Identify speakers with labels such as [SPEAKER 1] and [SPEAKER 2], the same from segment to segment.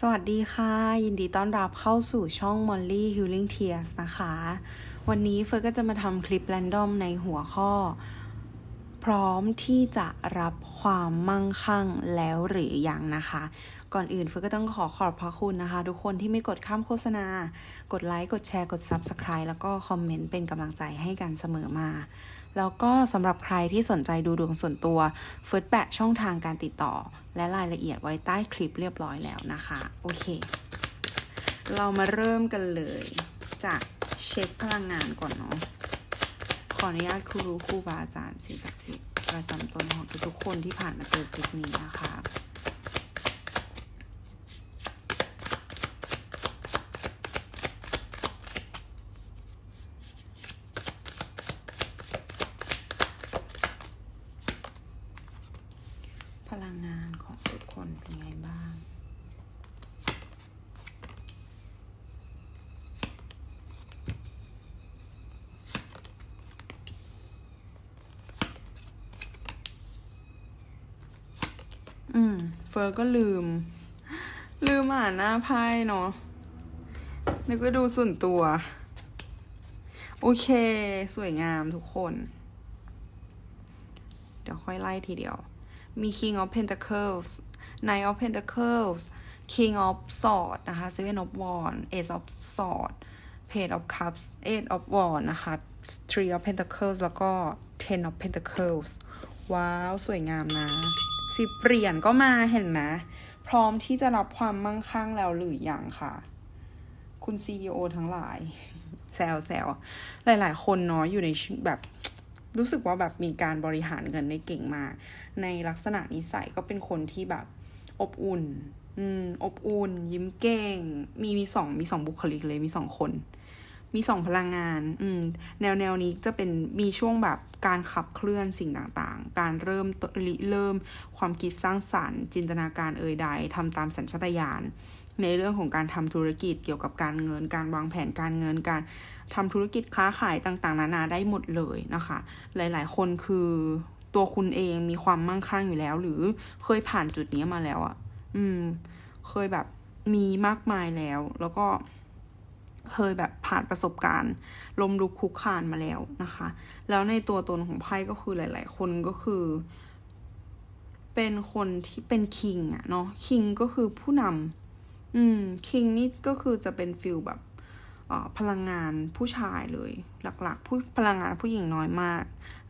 [SPEAKER 1] สวัสดีค่ะ ยินดีต้อนรับเข้าสู่ช่อง Molly Healing Tears นะคะ วันนี้เฟิร์ก็จะมาทำคลิป r รนดอมในหัวข้อ พร้อมที่จะรับความมั่งคั่งแล้วหรือยังนะคะ ก่อนอื่นเฟิร์ก็ต้องขอขอบพระคุณนะคะ ทุกคนที่ไม่กดข้ามโฆษณา กดไลค์ กดแชร์ กด Subscribe แล้วก็คอมเมนต์เป็นกำลังใจให้กันเสมอมา แล้วก็สำหรับใครที่สนใจดูดวงส่วนตัวเฟิร์สแปะช่องทางการติดต่อ และรายละเอียดไว้ใต้คลิปเรียบร้อยแล้วนะคะ โอเค เรามาเริ่มกันเลย จากเช็คพลังงานก่อนเนาะขออนุญาตครูรู้ครูบาอาจารย์สิ่งศักดิ์สิทธิ์ประจำตนของทุกคนที่ผ่านมาเจอคลิปนี้นะคะ พลังงานของทุกคนเป็นไงบ้าง อื มเฟิร์นก็ลืม ลืมอ่านหน้าไพ่เนาะนึกว่าดูส่วนตัว โอเค สวยงามทุกคน เดี๋ยวค่อยไล่ทีเดียว มี King of Pentacles Knight of Pentacles King of Swords นะคะ Seven of Wands Ace of Swords Page of Cups Eight of Wands นะคะ Three of Pentacles แล้วก็ Ten of Pentacles ว้าว สวยงามนะ สิบเหรียญก็มาเห็นไหมพร้อมที่จะรับความมั่งคั่งแล้วหรือยังค่ะ คุณ CEO ทั้งหลาย แซวแซวหลาย ๆ คนเนาะอยู่ในแบบรู้สึกว่าแบบมีการบริหารเงินได้เก่งมาก ในลักษณะนิสัยก็เป็นคนที่แบบอบอุ่น อืม อบอุ่น ยิ้มเก่ง มีมีสองมีสองบุคลิกเลยมีสองคน มีสองพลังงาน อืม แนวแนวนี้จะเป็นมีช่วงแบบการขับเคลื่อนสิ่งต่างๆ การเริ่มริเริ่มความคิดสร้างสรรค์ จินตนาการเอ่ยใดทำตามสัญชาตญาณในเรื่องของการทำธุรกิจเกี่ยวกับการเงิน การวางแผนการเงินการทำธุรกิจค้าขายต่างๆ นานาได้หมดเลยนะคะ หลายๆ คนคือตัวคุณเองมีความมั่งคั่งอยู่แล้ว หรือเคยผ่านจุดนี้มาแล้วอะ่ะ อืม เคยแบบมีมากมายแล้ว แล้วก็ เคยแบบผ่านประสบการณ์ลมลุกคุกคานมาแล้วนะคะ แล้วในตัวตนของไพ่ก็คือหลาย ๆ คนก็คือ เป็นคนที่เป็นคิงอะเนาะคิงก็คือผู้นำอืมคิงนี่ก็คือจะเป็นฟิลแบบพลังงานผู้ชายเลย หลักๆผู้พลังงานผู้หญิงน้อยมาก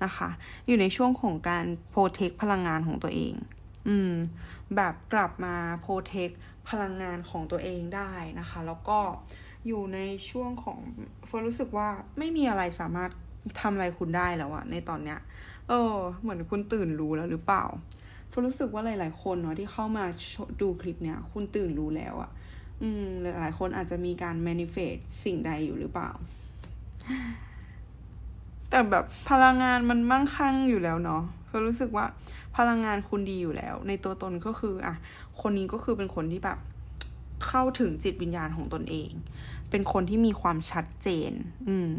[SPEAKER 1] นะคะ อยู่ในช่วงของการโปรเทคพลังงานของตัวเอง อืม แบบกลับมาโปรเทคพลังงานของตัวเองได้นะคะ แล้วก็ อยู่ในช่วงของเฟิร์นรู้สึกว่าไม่มีอะไรสามารถทำอะไรคุณได้แล้วอะในตอนเนี้ย เออ เหมือนคุณตื่นรู้แล้วหรือเปล่าเฟิร์นรู้สึกว่าหลาย ๆ คนเนาะที่เข้ามาดูคลิปเนี้ยคุณตื่นรู้แล้วอะอืมหลายๆคนอาจจะมีการ manifest สิ่งใดอยู่หรือเปล่า แต่แบบพลังงานมันมั่งคั่งอยู่แล้วเนาะเฟิร์นรู้สึกว่าพลังงานคุณดีอยู่แล้ว ในตัวตนก็คือ อะ คนนี้ก็คือเป็นคนที่แบบเข้าถึงจิตวิญญาณของตนเอง เป็นคนที่มีความชัดเจน อืม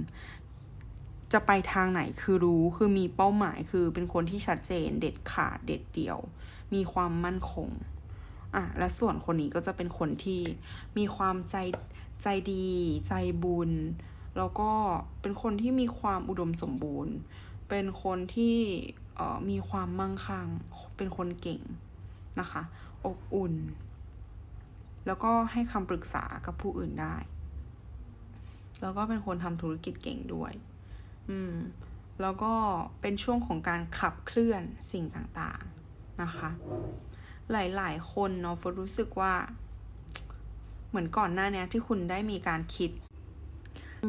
[SPEAKER 1] จะไปทางไหนคือรู้คือมีเป้าหมายคือเป็นคนที่ชัดเจน เด็ดขาดเด็ดเดี่ยว มีความมั่นคง อะ และส่วนคนนี้ก็จะเป็นคนที่มีความใจใจดี ใจบุญ แล้วก็เป็นคนที่มีความอุดมสมบูรณ์ เป็นคนที่เอ่อมีความมั่งคั่ง เป็นคนเก่งนะคะ อบอุ่น แล้วก็ให้คำปรึกษากับผู้อื่นได้ แล้วก็เป็นคนทำธุรกิจเก่งด้วย อืม แล้วก็เป็นช่วงของการขับเคลื่อนสิ่งต่างๆนะคะ หลายๆ คนเนาะฟรู้สึกว่า เหมือนก่อนหน้าเนี้ยที่คุณได้มีการคิด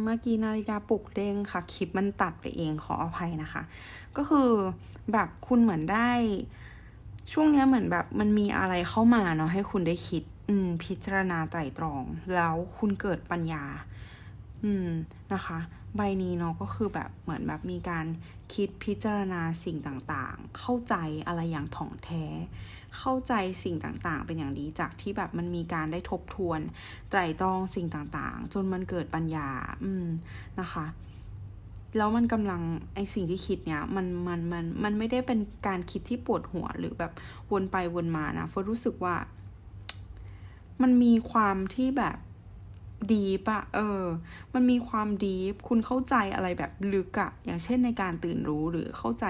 [SPEAKER 1] เมื่อกี้นาฬิกาปลุกเด้งค่ะ คลิปมันตัดไปเองขออภัยนะคะ ก็คือแบบคุณเหมือนได้ช่วงเนี้ยเหมือนแบบมันมีอะไรเข้ามาเนาะให้คุณได้คิด อืม พิจารณาไตร่ตรอง แล้วคุณเกิดปัญญา อืมนะคะ ใบนี้เนาะก็คือแบบเหมือนแบบมีการคิดพิจารณาสิ่งต่างๆ เข้าใจอะไรอย่างถ่องแท้ เข้าใจสิ่งต่างๆ เป็นอย่างดีจากที่แบบมันมีการได้ทบทวนไตรตรองสิ่งต่างๆ จนมันเกิดปัญญา อืมนะคะแล้วมันกำลังไอสิ่งที่คิดเนี่ยมันมันมันมันไม่ได้เป็นการคิดที่ปวดหัวหรือแบบวนไปวนมานะเฟิร์รู้สึกว่า มันมีความที่แบบ ดีปะเออ มันมีความดีคุณเข้าใจอะไรแบบลึกอะอย่างเช่นในการตื่นรู้หรือเข้าใจ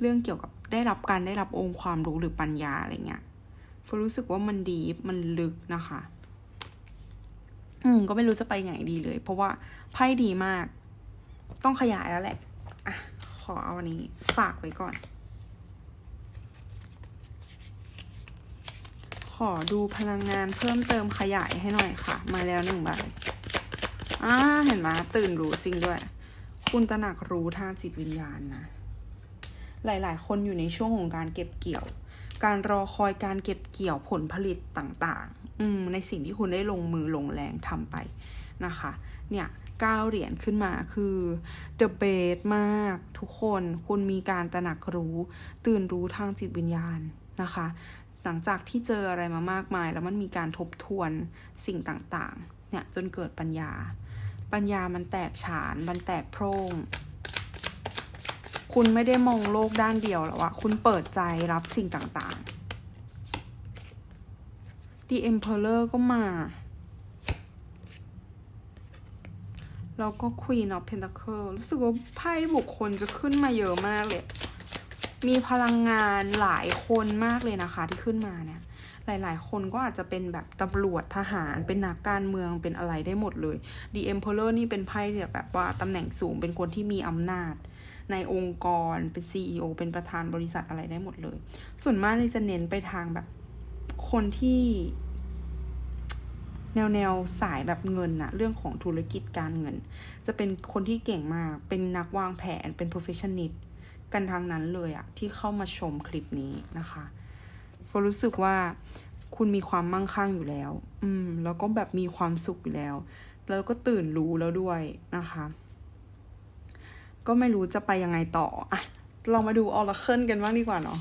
[SPEAKER 1] เรื่องเกี่ยวกับได้รับการได้รับองค์ความรู้หรือปัญญาอะไรเงี้ยฟยรู้สึกว่ามันดีมันลึกนะคะ อืม ก็ไม่รู้จะไปไหนดีเลย เพราะว่าไพ่ดีมาก ต้องขยายแล้วแหละ อะ ขอเอาอันนี้ ฝากไว้ก่อน อดูพลังงานเพิ่มเติมขยายให้หน่อยค่ะ มาแล้วหนึ่งใบอ่าเห็นไหมตื่นรู้จริงด้วย คุณตระหนักรู้ทางจิตวิญญาณนะ หลาย ๆ คนอยู่ในช่วงของการเก็บเกี่ยว การรอคอยการเก็บเกี่ยวผลผลิตต่างๆ อืม ในสิ่งที่คุณได้ลงมือลงแรงทำไปนะคะ เนี่ยก้าวเหรียญขึ้นมาคือ the best มากทุกคน คุณมีการตระหนักรู้ ตื่นรู้ทางจิตวิญญาณนะคะ หลังจากที่เจออะไรมามากมาย แล้วมันมีการทบทวนสิ่งต่างๆ เนี่ยจนเกิดปัญญา ปัญญามันแตกฉาน มันแตกโพร่ง คุณไม่ได้มองโลกด้านเดียวแล้วอะคุณเปิดใจรับสิ่งต่างๆ The Emperor ก็มา แล้วก็ Queen of Pentacle รู้สึกว่าไพ่บุคคลจะขึ้นมาเยอะมากเลย มีพลังงานหลายคนมากเลยนะคะที่ขึ้นมาเนี่ย หลายๆ คนก็อาจจะเป็นแบบตำรวจทหารเป็นนักการเมืองเป็นอะไรได้หมดเลย The Emperor นี่เป็นไพ่แบบว่าตำแหน่งสูงเป็นคนที่มีอำนาจ ในองค์กรเป็น CEO เป็นประธานบริษัทอะไรได้หมดเลย ส่วนมากจะเน้นไปทางแบบคนที่แนวแนวสายแบบเงินอะเรื่องของธุรกิจการเงิน จะเป็นคนที่เก่งมาก เป็นนักวางแผนเป็น professionist กันทางนั้นเลยอะที่เข้ามาชมคลิปนี้นะคะฟรู้สึกว่าคุณมีความมั่งคั่งอยู่แล้ว อืม แล้วก็แบบมีความสุขอยู่แล้ว แล้วก็ตื่นรู้แล้วด้วยนะคะ ก็ไม่รู้จะไปยังไงต่ออะลองมาดูออร์เคิลกันบ้างดีกว่าเนาะ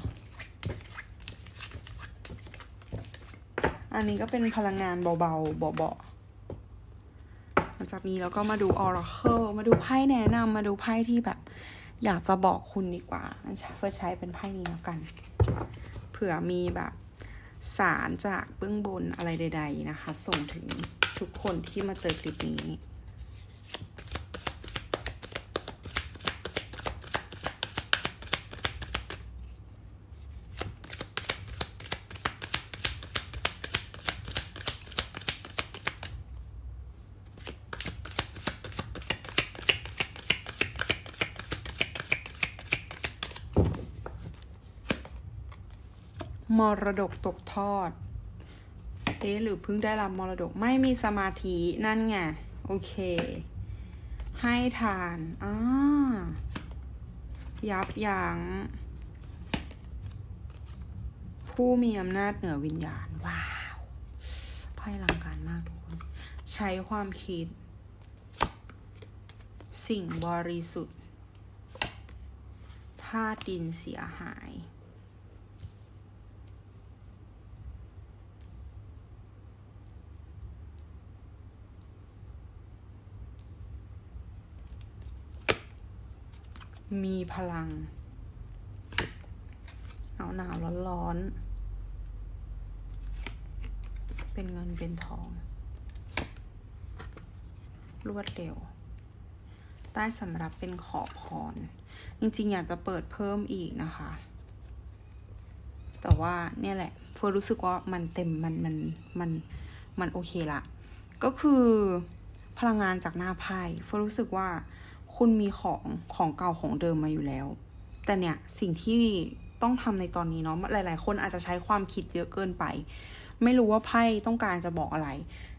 [SPEAKER 1] อันนี้ก็เป็นพลังงานเบาๆเบาๆหลังจากนี้เราก็มาดู Oracle มาดูไพ่แนะนำมาดูไพ่ที่แบบ อยากจะบอกคุณดีกว่าเพื่อใช้เป็นไพ่นี้แล้วกัน เผื่อมีแบบสารจากเบื้องบนอะไรใด ๆนะคะ ส่งถึงทุกคนที่มาเจอคลิปนี้ มรดกตกทอดเอ๊ะหรือเพิ่งได้รับมรดกไม่มีสมาธินั่นไง โอเค ให้ทานอ่ายับยัง้งผู้มีอำนาจเหนือวิญญาณ ว้าวไพ่ลังการมากทุกคน ใช้ความคิด สิ่งบริสุทธิ์ธาตุดินเสียหาย มีพลัง หนาวหนาวร้อนร้อนเป็นเงินเป็นทอง รวดเร็ว ใต้สำหรับเป็นขอบพร จริงๆ อยากจะเปิดเพิ่มอีกนะคะ แต่ว่าเนี่ยแหละเฟิร์รู้สึกว่ามันเต็มมันมันมันมันโอเคละ ก็คือพลังงานจากหน้าไพ่เฟิร์รู้สึกว่า คุณมีของของเก่าของเดิมมาอยู่แล้ว แต่เนี่ยสิ่งที่ต้องทำในตอนนี้เนาะหลาย ๆ คนอาจจะใช้ความคิดเยอะเกินไป ไม่รู้ว่าไพ่ต้องการจะบอกอะไร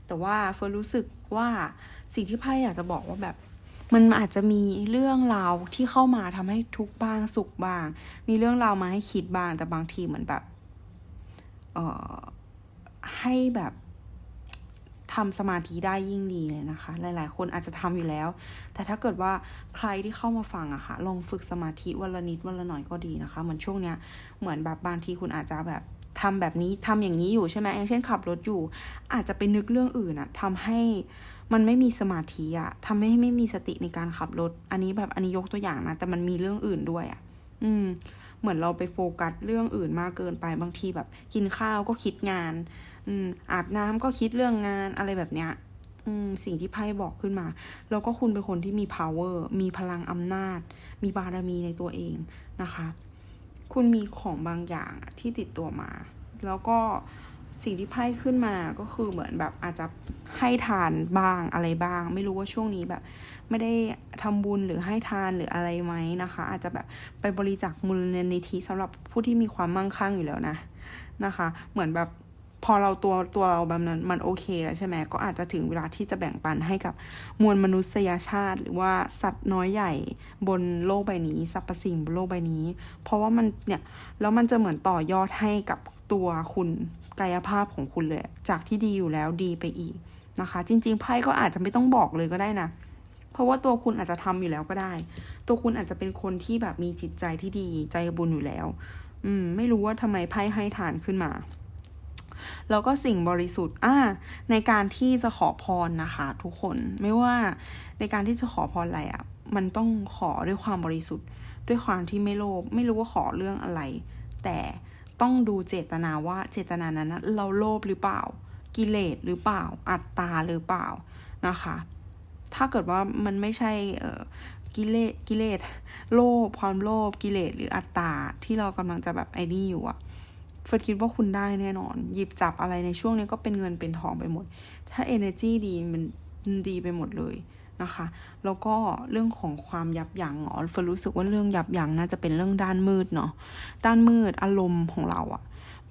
[SPEAKER 1] แต่ว่าเฟิร์รู้สึกว่าสิ่งที่ไพ่อยากจะบอกว่าแบบมันอาจจะมีเรื่องราวที่เข้ามาทำให้ทุกบ้างสุขบ้าง มีเรื่องราวมาให้คิดบ้างแต่บางทีเหมือนแบบ เอ่อ ให้แบบ ทำสมาธิได้ยิ่งดีเลยนะคะ หลาย ๆ คนอาจจะทำอยู่แล้ว แต่ถ้าเกิดว่าใครที่เข้ามาฟังอะค่ะ ลองฝึกสมาธิวันละนิดวันละหน่อยก็ดีนะคะ เหมือนช่วงเนี้ย เหมือนแบบบางทีคุณอาจจะแบบทำแบบนี้ทำอย่างนี้อยู่ใช่ไหมอย่างเช่นขับรถอยู่ อาจจะไปนึกเรื่องอื่นอะทำให้มันไม่มีสมาธิอะทำให้ไม่มีสติในการขับรถ อันนี้แบบอันนี้ยกตัวอย่างนะ แต่มันมีเรื่องอื่นด้วยอะอืม เหมือนเราไปโฟกัสเรื่องอื่นมากเกินไป บางทีแบบ กินข้าวก็คิดงาน อืม อาบน้ำก็คิดเรื่องงานอะไรแบบเนี้ย อืม สิ่งที่ไพ่บอกขึ้นมา แล้วก็คุณเป็นคนที่มี power มีพลังอำนาจ มีบารมีในตัวเองนะคะ คุณมีของบางอย่างที่ติดตัวมา แล้วก็สิ่งที่ไพ่ขึ้นมาก็คือเหมือนแบบอาจจะให้ทานบ้างอะไรบ้าง ไม่รู้ว่าช่วงนี้แบบ ไม่ได้ทำบุญหรือให้ทานหรืออะไรไหมนะคะ อาจจะแบบไปบริจาคมูลนิธิสำหรับผู้ที่มีความมั่งคั่งอยู่แล้วนะนะคะ เหมือนแบบ พอเราตัวตัวเราแบบนั้นมันโอเคแล้วใช่ไหมก็อาจจะถึงเวลาที่จะแบ่งปันให้กับมวลมนุษยชาติ หรือว่าสัตว์น้อยใหญ่บนโลกใบนี้สรรพสิ่งบนโลกใบนี้ เพราะว่ามันเนี่ยแล้วมันจะเหมือนต่อยอดให้กับตัวคุณกายภาพของคุณเลย จากที่ดีอยู่แล้วดีไปอีกนะคะ จริง ๆ ไพ่ก็อาจจะไม่ต้องบอกเลยก็ได้นะ เพราะว่าตัวคุณอาจจะทำอยู่แล้วก็ได้ ตัวคุณอาจจะเป็นคนที่แบบมีจิตใจที่ดีใจบุญอยู่แล้ว อืม ไม่รู้ว่าทำไมไพ่ให้ทานขึ้นมา แล้วก็สิ่งบริสุทธิ์อ่าในการที่จะขอพรนะคะ ทุกคนไม่ว่าในการที่จะขอพรอะไรอะ่ะมันต้องขอด้วยความบริสุทธิ์ ด้วยความที่ไม่โลภไม่รู้ว่าขอเรื่องอะไร แต่ต้องดูเจตนาว่าเจตนานั้นนะเราโลภหรือเปล่า กิเลสหรือเปล่า อัตตาหรือเปล่านะคะ ถ้าเกิดว่ามันไม่ใช่กิเลสกิเลสโลภความโลภกิเลสหรืออัตตาที่เรากำลังจะแบบไอ้นี่อยู่อะ ฟิร์สคิดว่าคุณได้แน่นอน หยิบจับอะไรในช่วงนี้ก็เป็นเงินเป็นทองไปหมด ถ้า energy ดีมันมันดีไปหมดเลยนะคะ แล้วก็เรื่องของความยับยั้งอ๋อเฟิร์สรู้สึกว่าเรื่องยับยั้งน่าจะเป็นเรื่องด้านมืดเนาะด้านมืดอารมณ์ของเราอะ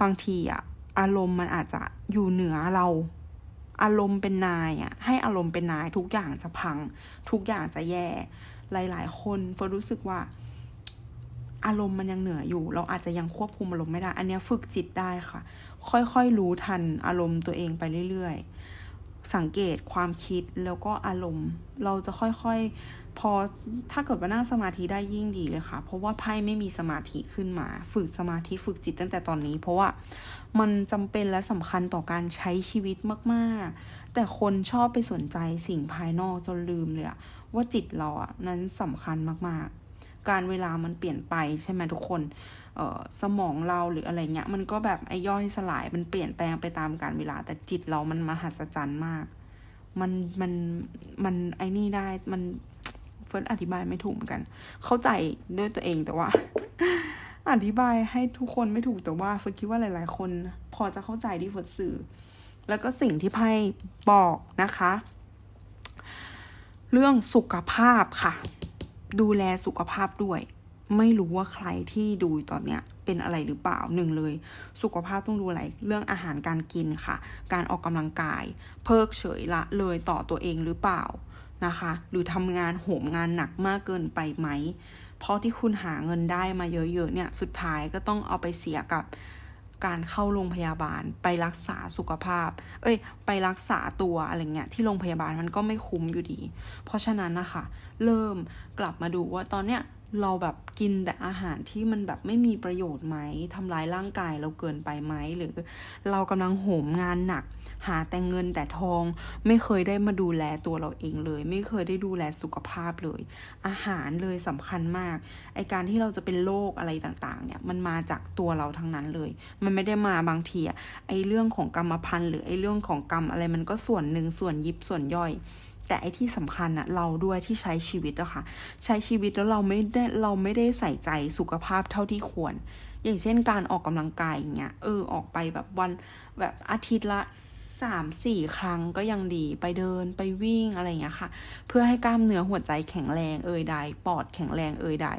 [SPEAKER 1] บางทีอะอารมณ์มันอาจจะอยู่เหนือเราอารมณ์เป็นนายอะให้อารมณ์เป็นนายทุกอย่างจะพัง ทุกอย่างจะแย่ หลาย ๆ คนเฟิร์นรู้สึกว่า อารมณ์มันยังเหนืออยู่ เราอาจจะยังควบคุมอารมณ์ไม่ได้ อันนี้ฝึกจิตได้ค่ะ ค่อยๆรู้ทันอารมณ์ตัวเองไปเรื่อยๆ สังเกตความคิดแล้วก็อารมณ์ เราจะค่อยๆ พอถ้าเกิดว่านั่งสมาธิได้ยิ่งดีเลยค่ะ เพราะว่าไพ่ไม่มีสมาธิขึ้นมา ฝึกสมาธิฝึกจิตตั้งแต่ตอนนี้ เพราะว่ามันจำเป็นและสำคัญต่อการใช้ชีวิตมากๆ แต่คนชอบไปสนใจสิ่งภายนอกจนลืมเลยอะว่าจิตเราอะนั้นสำคัญมากๆ การเวลามันเปลี่ยนไปใช่ไหมทุกคนเออสมองเราหรืออะไรเงี้ย มันก็แบบไอ้ย่อยสลายมันเปลี่ยนแปลงไปตามการเวลา แต่จิตเรามันมหัศจรรย์มาก มันมันมันไอ้นี่ได้มันเฟิร์สอธิบายไม่ถูกเหมือนกัน เข้าใจด้วยตัวเองแต่ว่า อธิบายให้ทุกคนไม่ถูกแต่ว่าเฟิร์สคิดว่าหลาย ๆ คน พอจะเข้าใจที่เฟิร์สสื่อ แล้วก็สิ่งที่ไพ่บอกนะคะ เรื่องสุขภาพค่ะ ดูแลสุขภาพด้วย ไม่รู้ว่าใครที่ดูตอนเนี้ยเป็นอะไรหรือเปล่าหนึ่งเลย สุขภาพต้องดูอะไร เรื่องอาหารการกินค่ะ การออกกำลังกาย เพิกเฉยละเลยต่อตัวเองหรือเปล่านะคะ หรือทำงานโหมงานหนักมากเกินไปไหมเพราะที่คุณหาเงินได้มาเยอะๆเนี่ยสุดท้ายก็ต้องเอาไปเสียกับ การเข้าโรงพยาบาลไปรักษาสุขภาพ เอ้ย ไปรักษาตัวอะไรเงี้ยที่โรงพยาบาลมันก็ไม่คุ้มอยู่ดี เพราะฉะนั้นนะคะ เริ่มกลับมาดูว่าตอนเนี้ย เราแบบกินแต่อาหารที่มันแบบไม่มีประโยชน์ไหมทำร้ายร่างกายเราเกินไปไหมหรือเรากำลังโหมงานหนัก หาแต่เงินแต่ทอง ไม่เคยได้มาดูแลตัวเราเองเลย ไม่เคยได้ดูแลสุขภาพเลย อาหารเลยสำคัญมากไอการที่เราจะเป็นโรคอะไรต่างๆ เนี่ยมันมาจากตัวเราทั้งนั้นเลย มันไม่ได้มาบางทีอะไอเรื่องของกรรมพันธุ์หรือไอเรื่องของกรรมอะไรมันก็ส่วนหนึ่งส่วนยิบส่วนย่อย แต่ไอที่สำคัญอะเราด้วยที่ใช้ชีวิตอะค่ะ ใช้ชีวิตแล้วเราไม่ได้เราไม่ได้ใส่ใจสุขภาพเท่าที่ควร อย่างเช่นการออกกำลังกายอย่างเงี้ยเออออกไปแบบวันแบบอาทิตย์ละสามสี่ครั้งก็ยังดีไปเดินไปวิ่งอะไรอย่างเงี้ยค่ะ เพื่อให้กล้ามเนื้อหัวใจแข็งแรงเอ่ยใดปอดแข็งแรงเอ่ยใด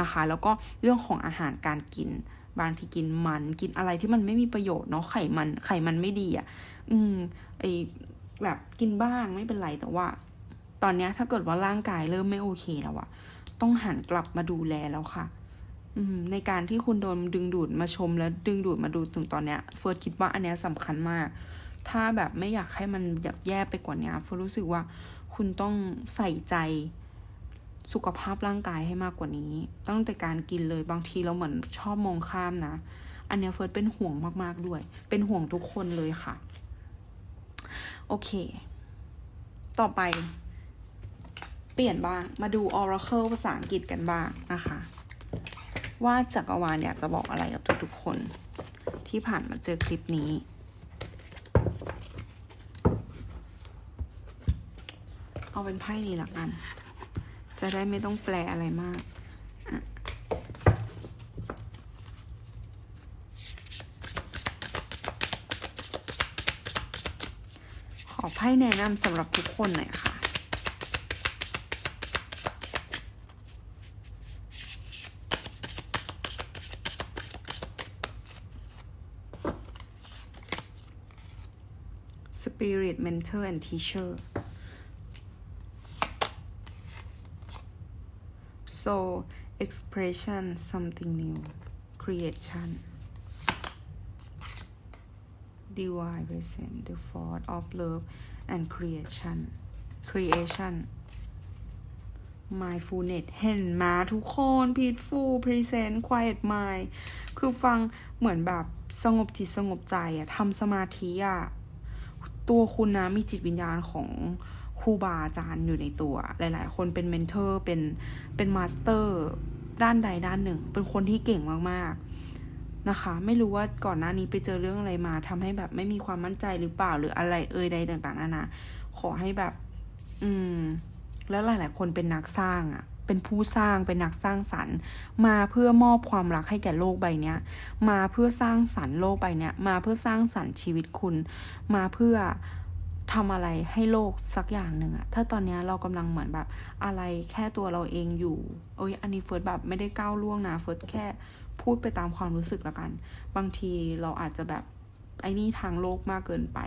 [SPEAKER 1] นะคะ แล้วก็เรื่องของอาหารการกิน บางทีกินมันกินอะไรที่มันไม่มีประโยชน์เนาะไขมันไขมันไม่ดีอะ่ะ อืมไอ แบบกินบ้างไม่เป็นไรแต่ว่า ตอนนี้ถ้าเกิดว่าร่างกายเริ่มไม่โอเคแล้วอะต้องหันกลับมาดูแลแล้วค่ะ อืมในการที่คุณโดนดึงดูดมาชมแล้วดึงดูดมาดูถึงตอนเนี้ยเฟิร์สคิดว่าอันเนี้ยสำคัญมาก ถ้าแบบไม่อยากให้มันแบบแย่ไปกว่านี้เฟิร์สรู้สึกว่าคุณต้องใส่ใจสุขภาพร่างกายให้มากกว่านี้ ตั้งแต่การกินเลยบางทีเราเหมือนชอบมองข้ามนะ อันเนี้ยเฟิร์สเป็นห่วงมากๆด้วย เป็นห่วงทุกคนเลยค่ะ โอเค ต่อไป เปลี่ยนบ้าง มาดู Oracle ภาษาอังกฤษกันบ้างนะคะ ว่าจักรวาลอยากจะบอกอะไรกับทุกๆคน ที่ผ่านมาเจอคลิปนี้ เอาเป็นไพ่นี้ละกัน จะได้ไม่ต้องแปลอะไรมาก พ่แนะนำสำหรับทุกคนหน่อยค่ะ Spirit Mentor and Teacher so expression something new creation divine present the force of love and creation creation mindfulness เห็นมาทุกคน peaceful present quiet mind คือฟังเหมือนแบบสงบจิตสงบใจอะทำสมาธิอะตัวคุณนะมีจิตวิญญาณของครูบาอาจารย์อยู่ในตัว หลาย ๆ คนเป็นเมนเทอร์เป็นเป็นมาสเตอร์ด้านใดด้านหนึ่ง เป็นคนที่เก่งมาก ๆ นะคะ ไม่รู้ว่าก่อนหน้านี้ไปเจอเรื่องอะไรมาทำให้แบบไม่มีความมั่นใจหรือเปล่าหรืออะไรเอ่ยใดต่างๆนานาขอให้แบบ อืม แล้วหลายๆคนเป็นนักสร้างอะ่ะเป็นผู้สร้างเป็นนักสร้างสรรค์ มาเพื่อมอบความรักให้แก่โลกใบเนี้ยมาเพื่อสร้างสรรค์โลกใบเนี้ยมาเพื่อสร้างสรรค์ชีวิตคุณ มาเพื่อทำอะไรให้โลกสักอย่างหนึ่งอะถ้าตอนนี้เรากำลังเหมือนแบบอะไรแค่ตัวเราเองอยู่โอ้ยอันนี้เฟิร์สแบบไม่ได้ก้าวล่วงนะเฟิร์สแค่ พูดไปตามความรู้สึกละกัน บางทีเราอาจจะแบบไอ้นี่ทางโลกมากเกินไป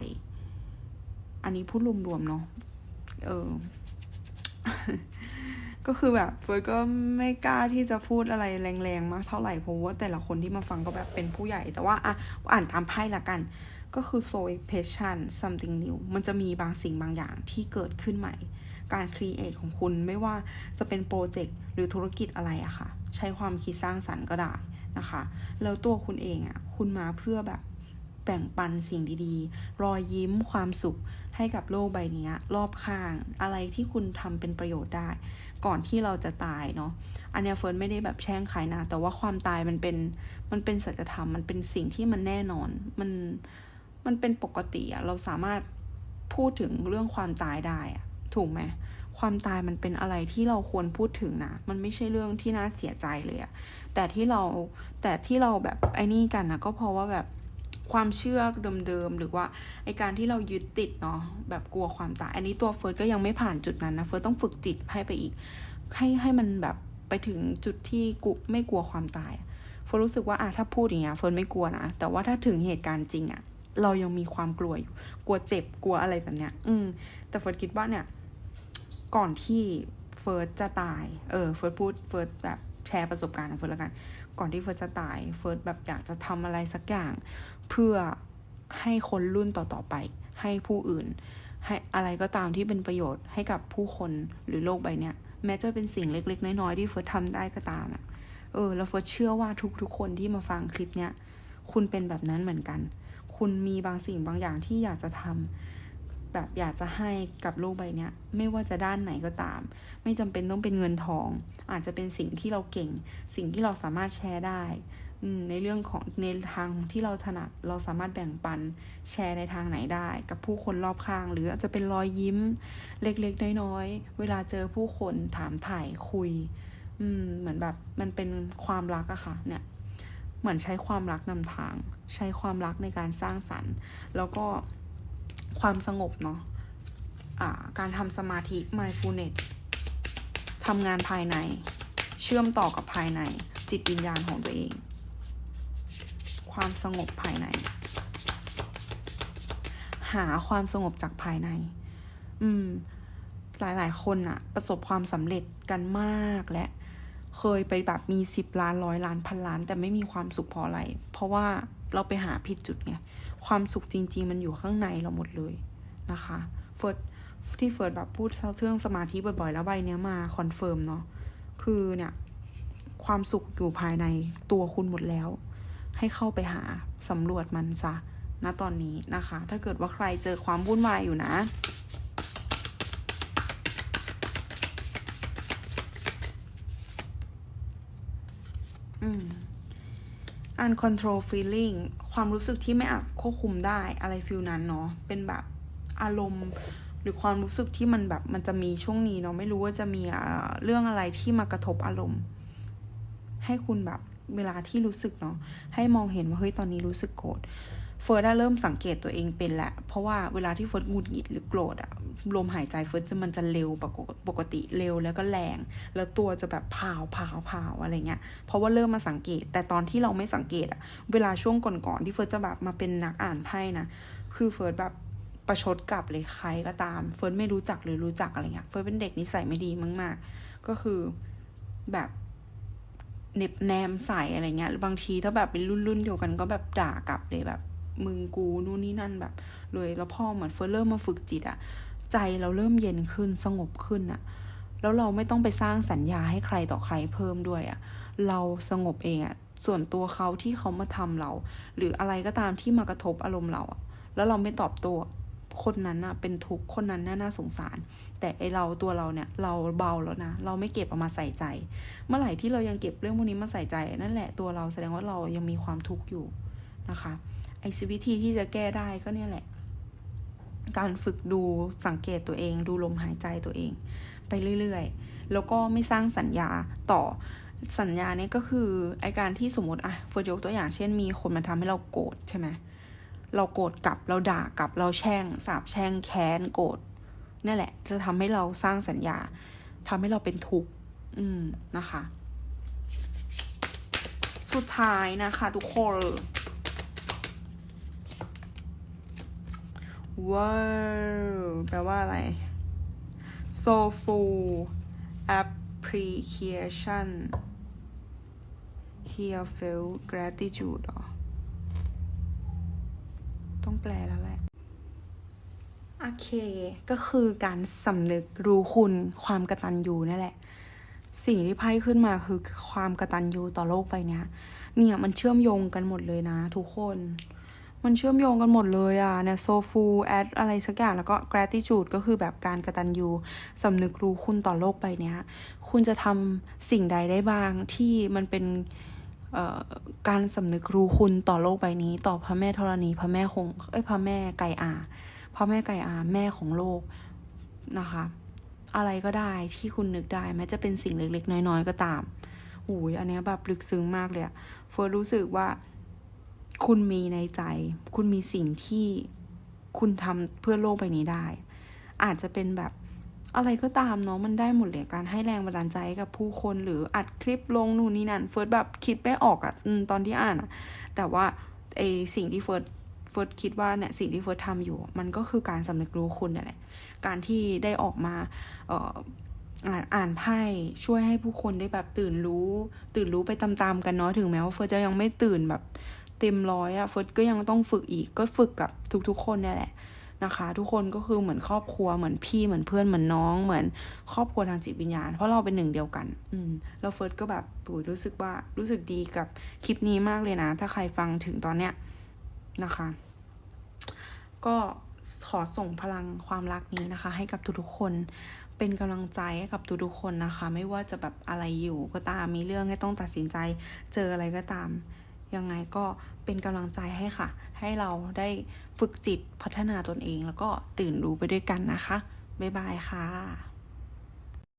[SPEAKER 1] อันนี้พูดรวมๆเนาะ เออ ก็คือแบบเฟิร์ก็ไม่กล้าที่จะพูดอะไรแรงๆมากเท่าไหร่เพราะว่าแต่ละคนที่มาฟังก็แบบเป็นผู้ใหญ่ แต่ว่าอะอ่านตามไพ่ละกัน ก็คือ so expression something new มันจะมีบางสิ่งบางอย่างที่เกิดขึ้นใหม่ การ create ของคุณไม่ว่าจะเป็นโปรเจกต์หรือธุรกิจอะไรอะค่ะ ใช้ความคิดสร้างสรรค์ก็ได้ นะคะ แล้วตัวคุณเองอะคุณมาเพื่อแบบแบ่งปันสิ่งดีๆ รอยยิ้มความสุขให้กับโลกใบนี้รอบข้างอะไรที่คุณทำเป็นประโยชน์ได้ ก่อนที่เราจะตายเนาะอันเนี้ยเฟิร์นไม่ได้แบบแช่งใครนะ แต่ว่าความตายมันเป็นมันเป็นสัจธรรมมันเป็นสิ่งที่มันแน่นอน มันมันเป็นปกติอะเราสามารถพูดถึงเรื่องความตายได้อะถูกไหมความตายมันเป็นอะไรที่เราควรพูดถึงนะ มันไม่ใช่เรื่องที่น่าเสียใจเลยอะ แต่ที่เราแต่ที่เราแบบไอ้นี่กันนะก็เพราะว่าแบบความเชื่อเดิมๆหรือว่าไอการที่เรายึดติดเนาะแบบกลัวความตายอันนี้ตัวเฟิร์สก็ยังไม่ผ่านจุดนั้นนะเฟิร์สต้องฝึกจิตให้ไปอีก ให้ให้มันแบบไปถึงจุดที่กูไม่กลัวความตายเฟิร์นรู้สึกว่าอะถ้าพูดอย่างเงี้ยเฟิร์นไม่กลัวนะแต่ว่าถ้าถึงเหตุการณ์จริงอะเรายังมีความกลัวอยู่ กลัวเจ็บกลัวอะไรแบบเนี้ย อืม แต่เฟิร์สคิดว่าเนี่ย ก่อนที่เฟิร์สจะตาย เออ เฟิร์สพูด เฟิร์สแบบ แชร์ประสบการณ์ของเฟิร์สแล้วกัน ก่อนที่เฟิร์สจะตายเฟิร์สแบบอยากจะทำอะไรสักอย่าง เพื่อให้คนรุ่นต่อๆไป ให้ผู้อื่น ให้อะไรก็ตามที่เป็นประโยชน์ให้กับผู้คนหรือโลกใบเนี้ยแม้จะเป็นสิ่งเล็ก ๆ น้อยๆที่เฟิร์สทำได้ก็ตามอะเออแล้วเฟิร์สเชื่อว่าทุกๆคนที่มาฟังคลิปเนี้ยคุณเป็นแบบนั้นเหมือนกัน คุณมีบางสิ่งบางอย่างที่อยากจะทำ แบบอยากจะให้กับโลกใบนี้ไม่ว่าจะด้านไหนก็ตาม ไม่จำเป็นต้องเป็นเงินทอง อาจจะเป็นสิ่งที่เราเก่ง สิ่งที่เราสามารถแชร์ได้ในเรื่องของในทางที่เราถนัดเราสามารถแบ่งปันแชร์ในทางไหนได้ กับผู้คนรอบข้าง หรืออาจจะเป็นรอยยิ้มเล็กๆ น้อยๆ เวลาเจอผู้คนถามถ่ายคุย อืมเหมือนแบบมันเป็นความรักอะค่ะ เนี่ย เหมือนใช้ความรักนำทาง ใช้ความรักในการสร้างสรรค์ แล้วก็ ความสงบเนาะะการทำสมาธิ mindfulness ทำงานภายใน เชื่อมต่อกับภายใน จิตวิญญาณของตัวเอง ความสงบภายใน หาความสงบจากภายใน อืม หลายๆ คนอะประสบความสำเร็จกันมากและเคยไปแบบมีสิบล้านร้อยล้านพันล้าน แต่ไม่มีความสุขเพราะอะไร เพราะว่าเราไปหาผิดจุดไง ความสุขจริง ๆ มันอยู่ข้างในเราหมดเลยนะคะเฟิร์สที่เฟิร์สแบบพูดเรื่องสมาธิบ่อยๆ แล้วใบเนี้ยมาคอนเฟิร์มเนาะคือเนี่ยความสุขอยู่ภายในตัวคุณหมดแล้ว ให้เข้าไปหาสำรวจมันซะณตอนนี้นะคะ ถ้าเกิดว่าใครเจอความวุ่นวายอยู่นะ อืม uncontrol feeling ความรู้สึกที่ไม่อาจควบคุมได้อะไรฟิลนั้นเนาะเป็นแบบอารมณ์ หรือความรู้สึกที่มันแบบมันจะมีช่วงนี้เนาะไม่รู้ว่าจะมีเรื่องอะไรที่มากระทบอารมณ์ ให้คุณแบบเวลาที่รู้สึกเนาะให้มองเห็นว่าเฮ้ยตอนนี้รู้สึกโกรธ เฟิร์สได้เริ่มสังเกตตัวเองเป็นแหละ เพราะว่าเวลาที่เฟิร์สหงุดหงิดหรือโกรธอะลมหายใจเฟิร์สจะมันจะเร็วปกติเร็วแล้วก็แรง แล้วตัวจะแบบพาวพาวพาวอะไรเงี้ย เพราะว่าเริ่มมาสังเกต แต่ตอนที่เราไม่สังเกตอะเวลาช่วงก่อนๆที่เฟิร์สจะแบบมาเป็นนักอ่านไพ่นะ คือเฟิร์สแบบประชดกลับเลยใครก็ตาม เฟิร์สไม่รู้จักหรือรู้จักอะไรเงี้ย เฟิร์สเป็นเด็กนิสัยไม่ดีมากๆ ก็คือแบบเน็บแนมใส่อะไรเงี้ยหรือบางทีถ้าแบบเป็นรุ่นรุ่นเดียวกันก็แบบด่ากลับเลยแบบ มึงกูนู่นนี่นั่นแบบ เลยแล้วพอเหมือนเฟิร์สเริ่มมาฝึกจิตอะใจเราเริ่มเย็นขึ้นสงบขึ้นอะแล้วเราไม่ต้องไปสร้างสัญญาให้ใครต่อใครเพิ่มด้วยอะเราสงบเองอะส่วนตัวเขาที่เขามาทำเรา หรืออะไรก็ตามที่มากระทบอารมณ์เราอะแล้วเราไม่ตอบโต้คนนั้นอะเป็นทุกข์คนนั้นน่าน่าสงสาร แต่ไอเราตัวเราเนี่ย เราเบาแล้วนะ เราไม่เก็บเอามาใส่ใจ เมื่อไหร่ที่เรายังเก็บเรื่องพวกนี้มาใส่ใจ นั่นแหละตัวเราแสดงว่าเรายังมีความทุกข์อยู่นะคะ ไอ้วิธีที่จะแก้ได้ก็เนี่ยแหละ การฝึกดูสังเกตตัวเอง ดูลมหายใจตัวเอง ไปเรื่อยๆ แล้วก็ไม่สร้างสัญญาต่อสัญญาเนี่ยก็คือไอการที่สมมติอะฟยกตัวอย่างเช่น มีคนมาทำให้เราโกรธใช่ไหมเราโกรธกลับเราด่ากลับเราแช่งสาบแช่งแค้นโกรธนี่แหละ จะทำให้เราสร้างสัญญาทำให้เราเป็นทุกข์อืมนะคะ สุดท้ายนะคะ ทุกคน ว้าวแปลว่าอะไร so full appreciation here feel gratitude หรอ ต้องแปลแล้วแหละ โอเค ก็คือการสำนึกรู้คุณความกระตัญญูนั่นแหละ สิ่งที่ไพ่ขึ้นมาคือความกระตัญญูต่อโลกใบเนี้ย เนี่ยมันเชื่อมโยงกันหมดเลยนะทุกคน มันเชื่อมโยงกันหมดเลยอะเนี่ยโซฟูแอดอะไรสักอย่างแล้วก็ gratitude ก็คือแบบการกระตัญญูสำนึกรู้คุณต่อโลกใบเนี้ยคุณจะทำสิ่งใดได้บ้างที่มันเป็นการสำนึกรู้คุณต่อโลกใบนี้ ต่อพระแม่ธรณีพระแม่คงเอ้ยพระแม่ไก่อาพระแม่ไก่อาแม่ของโลกนะคะ อะไรก็ได้ที่คุณนึกได้แม้จะเป็นสิ่งเล็กๆ น้อยๆ ก็ตามอุ้ยอันเนี้ยแบบลึกซึ้งมากเลยเฟิร์สรู้สึกว่า คุณมีในใจ คุณมีสิ่งที่คุณทำเพื่อโลกใบนี้ได้ อาจจะเป็นแบบอะไรก็ตามเนาะมันได้หมดเลยการให้แรงบันดาลใจกับผู้คนหรืออัดคลิปลงนู่นนี่นั่นเฟิร์สแบบคิดไม่ออกอะอืมตอนที่อ่านอะแต่ว่าไอสิ่งที่เฟิร์สเฟิร์สคิดว่าเนี่ยสิ่งที่เฟิร์สทำอยู่ มันก็คือการสำนึกรู้คุณนี่แหละการที่ได้ออกมาเอ่ออ่านอ่านไพ่ช่วยให้ผู้คนได้แบบตื่นรู้ ตื่นรู้ไปตามๆกันเนาะถึงแม้ว่าเฟิร์สจะยังไม่ตื่นแบบ เต็มร้อยอะเฟิร์สก็ยังต้องฝึกอีกก็ฝึกกับทุกๆคนเนี่ยแหละนะคะ ทุกคนก็คือเหมือนครอบครัวเหมือนพี่เหมือนเพื่อนเหมือนน้อง เหมือนครอบครัวทางจิตวิญญาณเพราะเราเป็นหนึ่งเดียวกัน อืมแล้วเฟิร์สก็แบบปุ๋ยรู้สึกว่ารู้สึกดีกับคลิปนี้มากเลยนะ ถ้าใครฟังถึงตอนเนี้ยนะคะ ก็ขอส่งพลังความรักนี้นะคะ ให้กับทุกๆคนเป็นกำลังใจให้กับทุกๆคนนะคะ ไม่ว่าจะแบบอะไรอยู่ก็ตามมีเรื่องให้ต้องตัดสินใจ เจออะไรก็ตาม ยังไงก็เป็นกำลังใจให้ค่ะ ให้เราได้ฝึกจิตพัฒนาตนเอง แล้วก็ตื่นรู้ไปด้วยกันนะคะ บ๊ายบายค่ะ